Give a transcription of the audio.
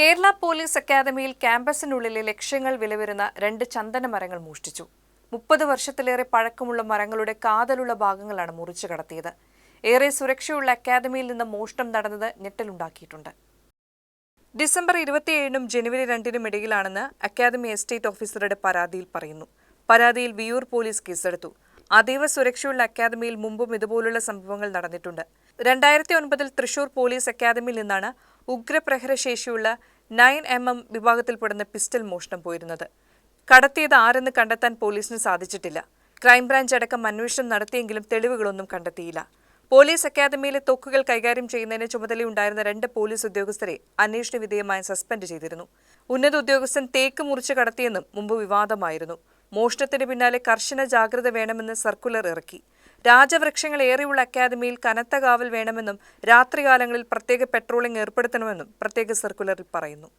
Kerala police അക്കാദമിയിൽ ക്യാമ്പസിനുള്ളിലെ ലക്ഷ്യങ്ങൾ വിലവരുന്ന രണ്ട് ചന്ദന മരങ്ങൾ മോഷ്ടിച്ചു. മുപ്പത് വർഷത്തിലേറെ പഴക്കമുള്ള മരങ്ങളുടെ കാതലുള്ള ഭാഗങ്ങളാണ് മുറിച്ചു കടത്തിയത്. ഏറെ സുരക്ഷയുള്ള അക്കാദമിയിൽ നിന്ന് മോഷണം നടന്നത് ഞെട്ടലുണ്ടാക്കിയിട്ടുണ്ട്. ഡിസംബർ ഇരുപത്തിയേഴിനും ജനുവരി രണ്ടിനും ഇടയിലാണെന്ന് അക്കാദമി എസ്റ്റേറ്റ് ഓഫീസറുടെ പരാതിയിൽ പറയുന്നു. പരാതിയിൽ വിയൂർ പോലീസ് കേസെടുത്തു. അതീവ സുരക്ഷയുള്ള അക്കാദമിയിൽ മുമ്പും ഇതുപോലുള്ള സംഭവങ്ങൾ നടന്നിട്ടുണ്ട്. രണ്ടായിരത്തി ഒൻപതിൽ തൃശൂർ പോലീസ് അക്കാദമിയിൽ നിന്നാണ് ഉഗ്രപ്രഹരശേഷിയുള്ള നയൻ എം എം വിഭാഗത്തിൽപ്പെടുന്ന പിസ്റ്റൽ മോഷണം പോയിരുന്നത്. കടത്തിയത് ആരെന്ന് കണ്ടെത്താൻ പോലീസിന് സാധിച്ചിട്ടില്ല. ക്രൈംബ്രാഞ്ച് അടക്കം അന്വേഷണം നടത്തിയെങ്കിലും തെളിവുകളൊന്നും കണ്ടെത്തിയില്ല. പോലീസ് അക്കാദമിയിലെ തൊക്കുകൾ കൈകാര്യം ചെയ്യുന്നതിന് ചുമതലയുണ്ടായിരുന്ന രണ്ട് പോലീസ് ഉദ്യോഗസ്ഥരെ അന്വേഷണ വിധേയമായി സസ്പെൻഡ് ചെയ്തിരുന്നു. ഉന്നത ഉദ്യോഗസ്ഥൻ തേക്ക് മുറിച്ച് കടത്തിയെന്നും മുമ്പ് വിവാദമായിരുന്നു. മോഷണത്തിന് പിന്നാലെ കർശന ജാഗ്രത വേണമെന്ന് സർക്കുലർ ഇറക്കി. രാജവൃക്ഷങ്ങൾ ഏറെയുള്ള അക്കാദമിയിൽ കനത്ത കാവൽ വേണമെന്നും രാത്രികാലങ്ങളിൽ പ്രത്യേക പെട്രോളിംഗ് ഏർപ്പെടുത്തണമെന്നും പ്രത്യേക സർക്കുലറിൽ പറയുന്നു.